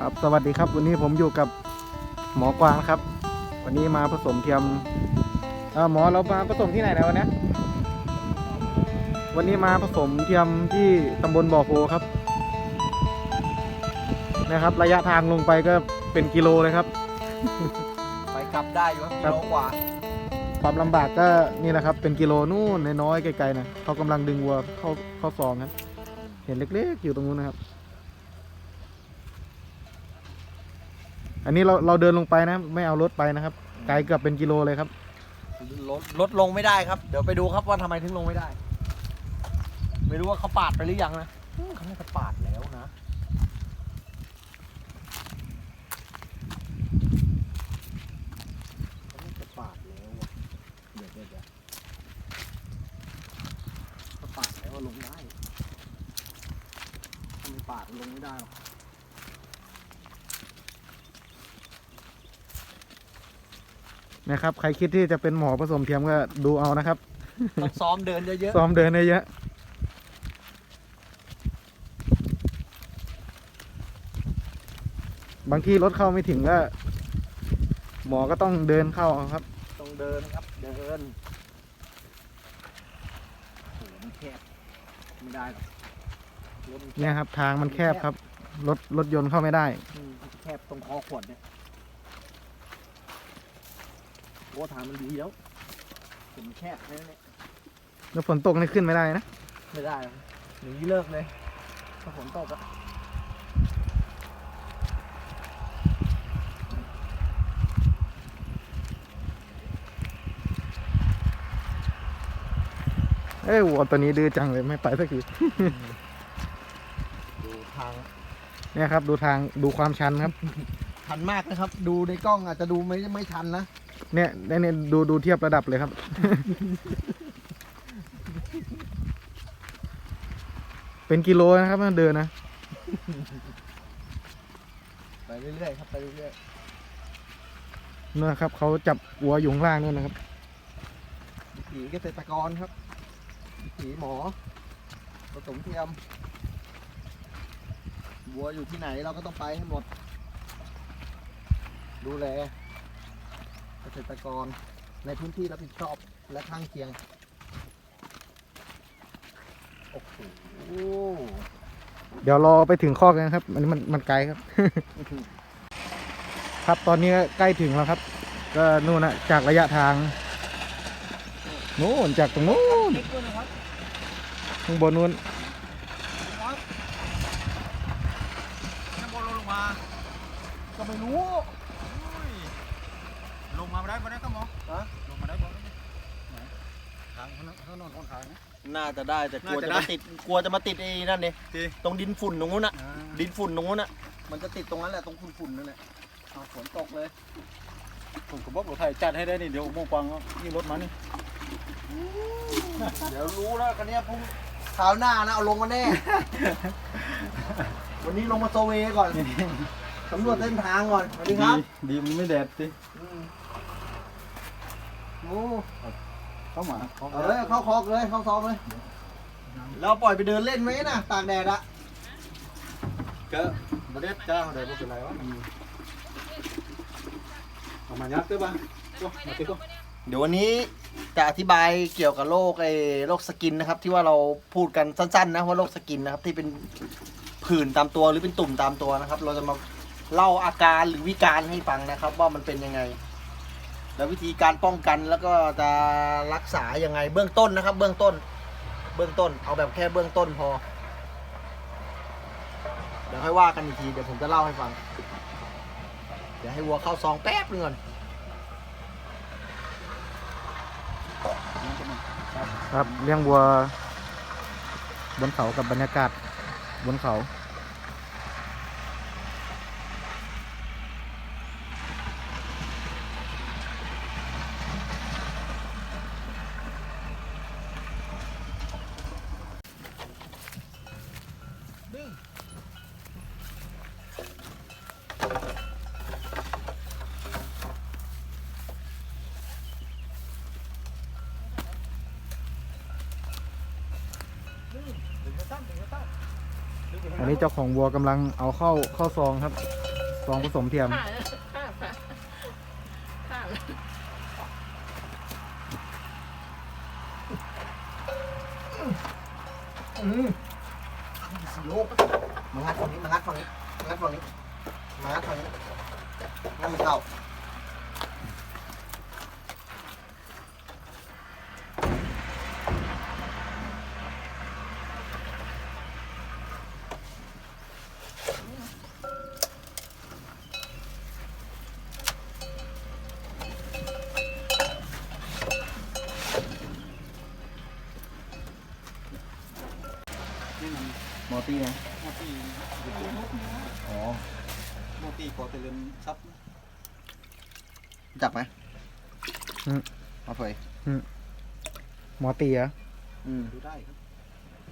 ครับสวัสดีครับวันนี้ผมอยู่กับหมอกวางครับ วันนี้มาผสมเทียมเออหมอเรามาผสมที่ไหนนะวันนี้วันนี้มาผสมเทียมที่ตำบลบ่อโพครับนะครับ ระยะทางลงไปก็เป็นกิโลเลยครับ ไปกลับได้อยู่ครับกิครับโลกว่า ความลำบากก็นี่แหละครับ เป็นกิโลนู่นน้อยๆไกลๆนะเขากำลังดึงวัวเข้าเข้าซองครับเห็นเล็กๆ อยู่ตรงนู้นนะครับ อันนี้เราเราเดินลงไปนะ ไม่เอารถไปนะครับ ไกลเกือบเป็นกิโลเลยครับลดลดลงไม่ได้ครับ เดี๋ยวไปดูครับว่าทำไมถึงลงไม่ได้ ไม่รู้ว่าเขาปาดไปหรือยังนะอืมเขาน่าจะปาดแล้วนะ เขาน่าจะปาดแล้วอะเดี๋ยวเดี๋ยวเดี๋ยวถ้าปาดแล้วลงได้ถ้าไม่ปาดลงไม่ได้หรอก นะครับ ใครคิดที่จะเป็นหมอผสมเทียมก็ดูเอานะครับ ต้องซ้อมเดินเยอะซ้อมเดินเยอะๆบางที่รถเข้าไม่ถึงก็ หมอก็ต้องเดินเข้าเอาครับ ๆต้องเดินครับ เดินโอ้โหมันแคบไม่ได้หรอกรถมันแคบเนี่ยครับ ทางมันแคบครับ รถรถยนต์เข้าไม่ได้ อืมมันแคบตรงคอขวดเนี่ย โอ้ทางมันดีแล้วผมแคบแค่นั้นเนี่ยแล้วฝนตกนี่ขึ้นไม่ได้นะ ไม่ได้หรอกหนีเลิกเลยถ้าฝนตกอะเอ้ยวัวตัวนี้ดื้อจังเลยไม่ไปสักทีดูทางเนี่ยครับ ดูทางดูความชันครับทันมากนะครับ ดูในกล้องอาจจะดูไม่ไม่ทันนะ เนี่ยเนี่ยเนี่ยดูดูเทียบระดับเลยครับ เป็นกิโลนะครับมันเดินนะ ไปเรื่อยๆครับไปเรื่อยนู่นนะครับเขาจับวัวอยู่ข้างล่างนู่นนะครับๆวิถีเกษตรกรครับวิถีหมอผสมเทียมวัวอยู่ที่ไหนเราก็ต้องไปให้หมด ดูแลเก ษตรกรในพื้นที่รับผิดชอบและข้างเคียง โอ้โหเดี๋ยวรอไปถึงคอกกันครับอันนี้มันมันไกลครับ ครับตอนนี้ก็ใกล้ถึงแล้วครับ ก็นู่นนะจากระยะทางนู่นจากตรงนู้นเล็กด้วยนะครับข้างบนนู้นครับข้างบนลงมาก็ไม่รู้ลง มาไม่ได้ไม่ได้ครับหมอฮะลงมาได้บ่ทางเขานอนคนขายนะ น่าจะได้แต่กลัวน่าจะจะได้มาติดกลัวจะมาติดไอ้นั่นเนี่ยดีตรงดินฝุ่นตรงนู้นน่ะอ่าดินฝุ่นตรงนู้นน่ะ มันจะติดตรงนั้นแหละตรงฝุ่นๆนั่นแหละเอาฝนตกเลยผมก็บอกรถไทยจัดให้ได้นี่เดี๋ยวโมงกวางเอานี่รถมานี่เดี๋ยวรู้แล้วกันเนี้ยพรุ่งคราวหน้านะเอาลงมาแน่ วันนี้ลงมาโซเวก่อนสำรวจเส้นทางก่อนสวัสดีครับ ดีมันไม่แดดสิอืม โอ้เข้ามาเขาเอาเลยเข้าคอกเลยเข้าซองเลย เราปล่อยไปเดินเล่นไหมนะตากแดดอะก็มาเด็ดจ้าเดี๋ยวไม่เป็นไรวะเอามายัดด้วยป่ะตัวมาติดตัวเดี๋ยววันนี้จะอธิบายเกี่ยวกับโรคไอ้โรคสกินนะครับ ที่ว่าเราพูดกันสั้นๆนะว่าโรคสกินนะครับที่เป็นผื่นตามตัวหรือเป็นตุ่มตามตัวนะครับ เราจะมาเล่าอาการหรือวิการให้ฟังนะครับ ว่ามันเป็นยังไง แล้ววิธีการป้องกันแล้วก็จะรักษายังไงเบื้องต้นนะครับ เบื้องต้น เบื้องต้น เอาแบบแค่เบื้องต้นพอ เดี๋ยวค่อยว่ากันอีกทีเดี๋ยวผมจะเล่าให้ฟัง เดี๋ยวให้วัวเข้าซองแป๊บนึงก่อนครับเลี้ยงวัว บนเขากับบรรยากาศบนเขา อั นี้เจ้าของวัวกำลังเอาเข้าเข้าซองครับ ซองผสมเทียม ข้าข้าข้าข้าอืมสี่โลกมางัดฝั่งนี้มางัดฝั่งนี้มางัดฝั่งนี้มางัดฝั่งนี้นั่นมันเข้า ตีไงโมตีอ๋อโมตีก่อเตลินซับนะจับไหมอืม มาเผยหมอตีเหรออืมดูได้ครับ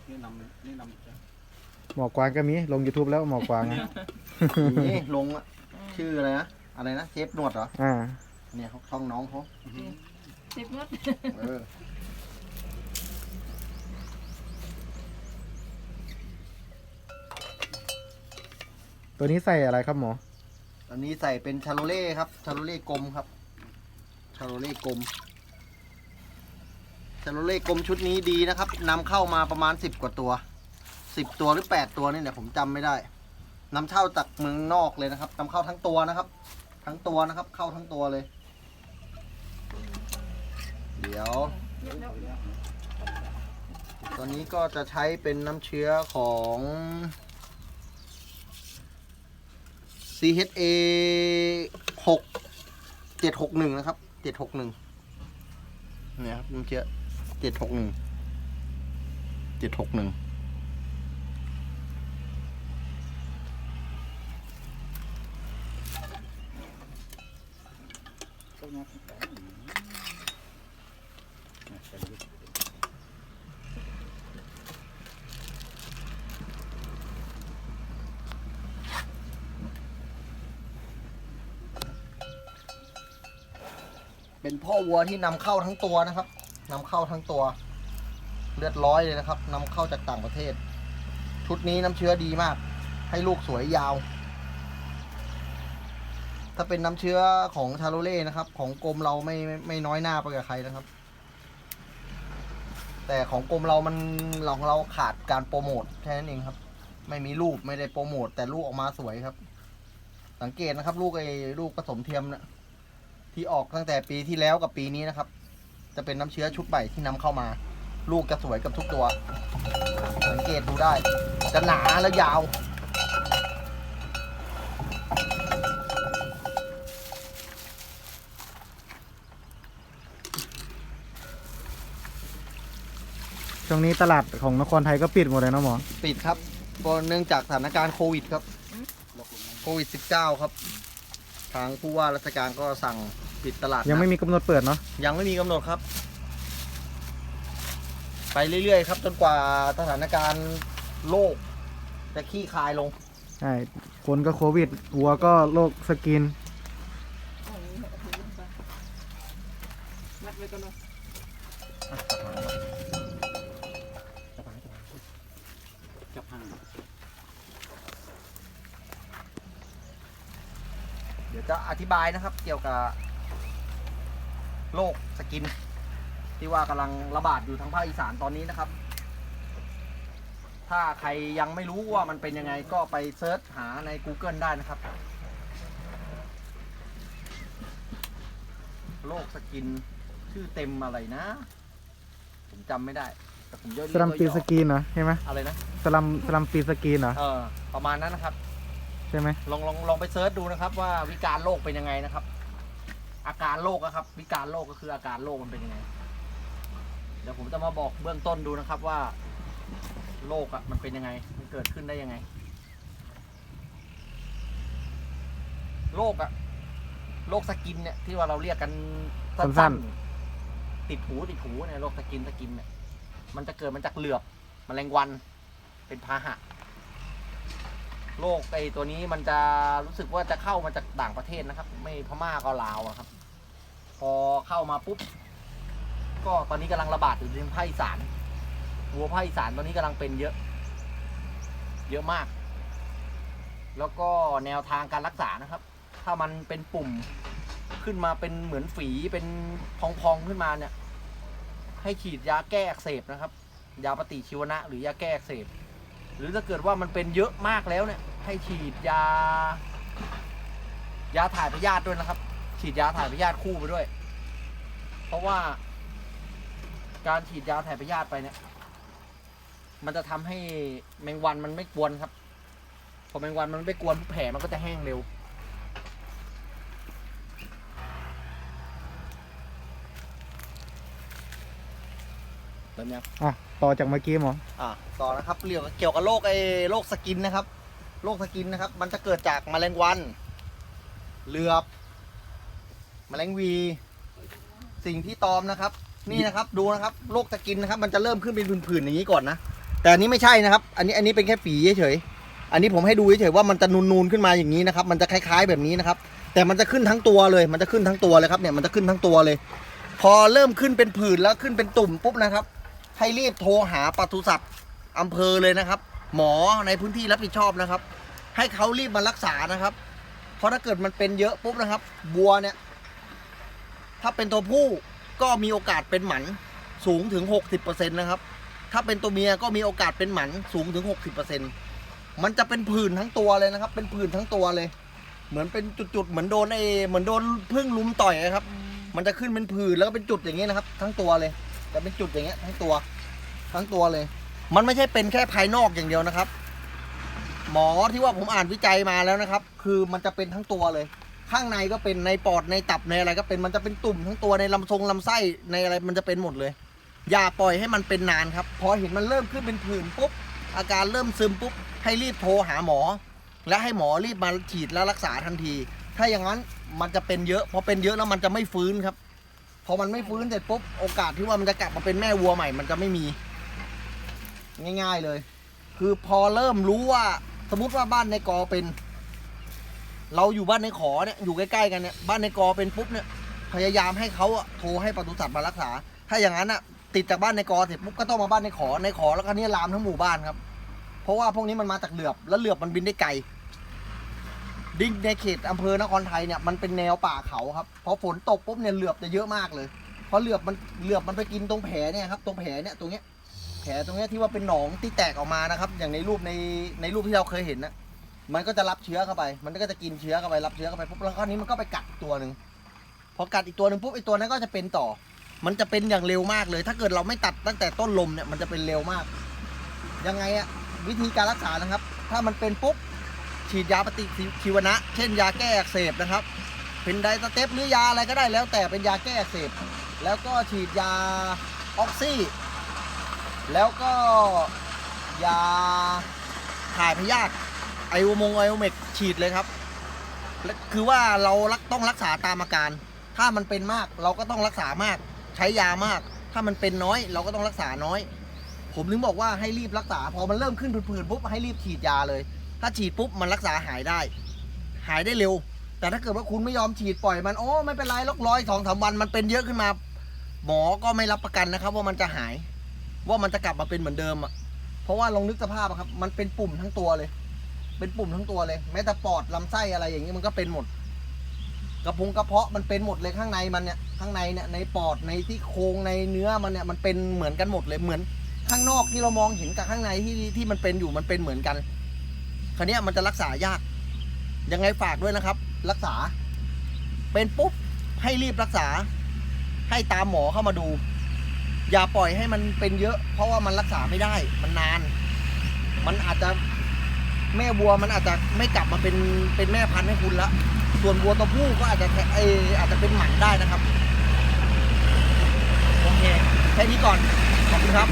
นี่นำนี่นำจะหมอกวางก็มีลง YouTube แล้วหมอกวางอะนี่ลงอะชื่ออะไรนะ อะไรนะเชฟหนวดเหรอ อ่า เนี่ยเขาช่องน้องเขาสิบมดเออ ตัวนี้ใส่อะไรครับหมออันนี้ใส่เป็นชาโลเล่ครับ ชาโลเล่กลมครับ ชาโลเล่กลม ชาโลเล่กลมชุดนี้ดีนะครับนำเข้ามาประมาณสิบกว่าตัว สิบตัวหรือแปดตัวนี่เนี่ยผมจำไม่ได้นำเข้าจากเมืองนอกเลยนะครับนำเข้าทั้งตัวนะครับ ทั้งตัวนะครับ เข้าทั้งตัวเลย เดี๋ยว ตอนนี้ก็จะใช้เป็นน้ำเชื้อของ CHA หกเจ็ดหกหนึ่งนะครับเจ็ดหกหนึ่งเนี่ยครับน้ำเชื้เจ็ดหกหนึ่งเจ็ดหกหนึ่ง ก็งัดไปใส่ลูก เป็นพ่อวัวที่นำเข้าทั้งตัวนะครับนำเข้าทั้งตัว เลือดร้อยเลยนะครับนำเข้าจากต่างประเทศ ชุดนี้น้ำเชื้อดีมาก ให้ลูกสวยยาว ถ้าเป็นน้ำเชื้อของชาโลเล่นะครับ ของกรมเราไม่ไม่ไม่น้อยหน้าไปกับใครนะครับ แต่ของกรมเรามันของเราขาดการโปรโมทแค่นั้นเองครับ ไม่มีรูปไม่ได้โปรโมทแต่ลูกออกมาสวยครับ สังเกตนะครับ ลูกไอ้ลูกผสมเทียมนะ ที่ออกตั้งแต่ปีที่แล้วกับปีนี้นะครับ จะเป็นน้ำเชื้อชุดใหม่ที่นำเข้ามา ลูกจะสวยกับทุกตัว สังเกตดูได้ จะหนาและยาว ช่วงนี้ตลาดของนครไทยก็ปิดหมดเลยเนาะหมอ ปิดครับก็เนื่องจากสถานการณ์โควิดครับ โควิด 19 ครับ ทางผู้ว่าราชการก็สั่ง ปิดตลาดยังไม่นัดมีกำหนดเปิดเนาะยังไม่มีกำหนดครับ ไปเรื่อยๆครับ จนกว่าสถานการณ์โลกจะขี้คายลง ใช่คนก็โควิดวัวก็โรคสกิน มัดไว้ก่อนเนาะจับห่างเดี๋ยวจะอธิบายนะครับ เกี่ยวกับ โรคสกิน ที่ว่ากำลังระบาดอยู่ทางภาคอีสานตอนนี้นะครับ ถ้าใครยังไม่รู้ว่ามันเป็นยังไงก็ไปเซิร์ชหาใน Google ได้นะครับโรคสกินชื่อเต็มอะไรนะ ผมจำไม่ได้แต่ผมเยอะสลัมปีสกินเหรอใช่ไหมอะไรนะ สลัมสลัมปีสกินเหรอเออประมาณนั้นนะครับ ใช่ไหมลองลองลองไปเซิร์ชดูนะครับว่าวิการโรคเป็นยังไงนะครับ อาการโรคอะครับวิการโรคก็คืออาการโรคมันเป็นยังไง เดี๋ยวผมจะมาบอกเบื้องต้นดูนะครับว่าโรคอะมันเป็นยังไง มันเกิดขึ้นได้ยังไงโรคอะโรคสกินเนี่ยที่ว่าเราเรียกกันสั้นๆติดหูติดหูเนี่ยโรคสกินสกินเนี่ยมันจะเกิดมาจากเหลือบแมลงวันเป็นพาหะ โรคไอตัวนี้มันจะรู้สึกว่าจะเข้ามาจากต่างประเทศนะครับ ไม่พม่าก็ลาวอะครับ พอเข้ามาปุ๊บ ก็ตอนนี้กำลังระบาดอยู่ในภาคอีสานวัวภาคอีสานตอนนี้กำลังเป็นเยอะ เยอะมาก แล้วก็แนวทางการรักษานะครับ ถ้ามันเป็นปุ่มขึ้นมาเป็นเหมือนฝีเป็นพองๆขึ้นมาเนี่ย ให้ฉีดยาแก้อักเสบนะครับ ยาปฏิชีวนะ หรือยาแก้อักเสบ หรือถ้าเกิดว่ามันเป็นเยอะมากแล้วเนี่ย ให้ฉีดยา ยาถ่ายพยาธิด้วยนะครับ ฉีดยาถ่ายพยาธิคู่ไปด้วย เพราะว่า การฉีดยาถ่ายพยาธิไปเนี่ย มันจะทำให้แมงวันมันไม่กวนครับพอแมงวันมันไม่กวนแผลมันก็จะแห้งเร็ว เริ่มยังอะต่อจากเมื่อกี้หมออ่าต่อนะครับเกี่ยวกับเกี่ยวกับโรคไอ้โรคสกินนะครับโรคสกินนะครับ มันจะเกิดจากแมลงวันเหลือบแมลงวี สิ่งที่ตอมนะครับ นี่นะครับดูนะครับโรคสกินนะครับ มันจะเริ่มขึ้นเป็นผื่นๆอย่างนี้ก่อนนะแต่อันนี้ไม่ใช่นะครับ อันนี้อันนี้เป็นแค่ฝีเฉยๆอันนี้ผมให้ดูเฉยๆว่ามันจะนูนๆขึ้นมาอย่างนี้นะครับ มันจะคล้าย ๆแบบนี้นะครับ แต่มันจะขึ้นทั้งตัวเลย มันจะขึ้นทั้งตัวเลยครับเนี่ยมันจะขึ้นทั้งตัวเลย พอเริ่มขึ้นเป็นผื่นแล้วขึ้นเป็นตุ่มปุ๊บนะครับ ให้รีบโทรหาปศุสัตว์อำเภอเลยนะครับ หมอในพื้นที่รับผิดชอบนะครับ ให้เขารีบมารักษานะครับ เพราะถ้าเกิดมันเป็นเยอะปุ๊บนะครับบัวเนี่ยถ้าเป็นตัวผู้ก็มีโอกาสเป็นหมันสูงถึง 60%นะครับ ถ้าเป็นตัวเมียก็มีโอกาสเป็นหมันสูงถึง 60%มันจะเป็นผื่นทั้งตัวเลยนะครับ เป็นผื่นทั้งตัวเลย เหมือนเป็นจุดๆเหมือนโดนไอเหมือนโดนพึ่งลุมต่อยนะครับ มันจะขึ้นเป็นผื่นแล้วก็เป็นจุดอย่างนี้นะครับ ทั้งตัวเลย จะเป็นจุดอย่างเงี้ยทั้งตัว ทั้งตัวเลย มันไม่ใช่เป็นแค่ภายนอกอย่างเดียวนะครับ หมอที่ว่าผมอ่านวิจัยมาแล้วนะครับ คือมันจะเป็นทั้งตัวเลย ข้างในก็เป็นในปอดในตับในอะไรก็เป็นมันจะเป็นตุ่มทั้งตัวในลำทรงลำไส้ในอะไรมันจะเป็นหมดเลย อย่าปล่อยให้มันเป็นนานครับพอเห็นมันเริ่มขึ้นเป็นผื่นปุ๊บอาการเริ่มซึมปุ๊บให้รีบโทรหาหมอ และให้หมอรีบมาฉีดและรักษาทันที ถ้าอย่างนั้นมันจะเป็นเยอะพอเป็นเยอะแล้วมันจะไม่ฟื้นครับ พอมันไม่ฟื้นเสร็จปุ๊บโอกาสที่ว่ามันจะกลับมาเป็นแม่วัวใหม่ มันจะไม่มี ง่าย ๆเลย คือพอเริ่มรู้ว่า สมมติว่าบ้านในกอเป็น เราอยู่บ้านในขอเนี่ยอยู่ใกล้ๆกันเนี่ยบ้านในกอเป็นปุ๊บเนี่ยพยายามให้เขาอะโทรให้ปศุสัตว์มารักษา ถ้าอย่างนั้นอะติดจากบ้านในกอเสร็จปุ๊บก็ต้องมาบ้านในขอในขอแล้วก็นี่ลามทั้งหมู่บ้านครับ เพราะว่าพวกนี้มันมาจากเหลือบแล้วเหลือบมันบินได้ไกล ดิ้งในเขตอำเภอนครไทยเนี่ยมันเป็นแนวป่าเขาครับพอฝนตกปุ๊บเนี่ยเหลือบจะเยอะมากเลยเพราะเหลือบมันเหลือบมันไปกินตรงแผลเนี่ยครับตรงแผลเนี่ยตรงเนี้ยแผลตรงเนี้ยที่ว่าเป็นหนองที่แตกออกมานะครับ อย่างในรูปในในรูปที่เราเคยเห็นนะมันก็จะรับเชื้อเข้าไป มันก็จะกินเชื้อเข้าไปรับเชื้อเข้าไปปุ๊บแล้วคราวนี้มันก็ไปกัดตัวหนึ่งพอกัดอีกตัวหนึ่งปุ๊บไอตัวนั้นก็จะเป็นต่อ มันจะเป็นอย่างเร็วมากเลย ถ้าเกิดเราไม่ตัดตั้งแต่ต้นลมเนี่ยมันจะเป็นเร็วมาก ยังไงอะวิธีการรักษานะครับ ถ้ามันเป็นปุ๊บ ฉีดยาปฏิชีวนะ เช่นยาแก้อักเสบนะครับ เป็นไดสเตปหรือยาอะไรก็ได้แล้วแต่เป็นยาแก้อักเสบ แล้วก็ฉีดยาออกซิแล้วก็ยาถ่ายพยาธิไอโอมงไอโอเมกฉีดเลยครับ คือว่าเรารักต้องรักษาตามอาการ ถ้ามันเป็นมากเราก็ต้องรักษามาก ใช้ยามาก ถ้ามันเป็นน้อย เราก็ต้องรักษาน้อย ผมถึงบอกว่าให้รีบรักษา พอมันเริ่มขึ้นผื่นๆปุ๊บให้รีบฉีดยาเลย ถ้าฉีดปุ๊บมันรักษาหายได้ หายได้เร็ว แต่ถ้าเกิดว่าคุณไม่ยอมฉีดปล่อยมันโอ้ไม่เป็นไรลอกร้อยสองสามวันมันเป็นเยอะขึ้นมา หมอก็ไม่รับประกันนะครับ ว่ามันจะหาย ว่ามันจะกลับมาเป็นเหมือนเดิมอะเพราะว่าลองนึกสภาพอะครับ มันเป็นปุ่มทั้งตัวเลย เป็นปุ่มทั้งตัวเลยแม้แต่ปอดลำไส้อะไรอย่างนี้มันก็เป็นหมดกระพุ้งกระเพาะมันเป็นหมดเลยข้างในมันเนี่ยข้างในเนี่ยในปอดในที่โครงในเนื้อมันเนี่ยมันเป็นเหมือนกันหมดเลยเหมือนข้างนอกที่เรามองเห็นกับข้างในที่ที่มันเป็นอยู่มันเป็นเหมือนกัน คราวนี้มันจะรักษายาก ยังไงฝากด้วยนะครับ รักษา เป็นปุ๊บให้รีบรักษา ให้ตามหมอเข้ามาดู อย่าปล่อยให้มันเป็นเยอะ เพราะว่ามันรักษาไม่ได้ มันนาน มันอาจจะแม่วัวมันอาจจะไม่กลับมาเป็นเป็นแม่พันธุ์ให้คุณละ ส่วนวัวตัวผู้ก็อาจจะเอออาจจะเป็นหมันได้นะครับ โอเค แค่นี้ก่อน ขอบคุณครับ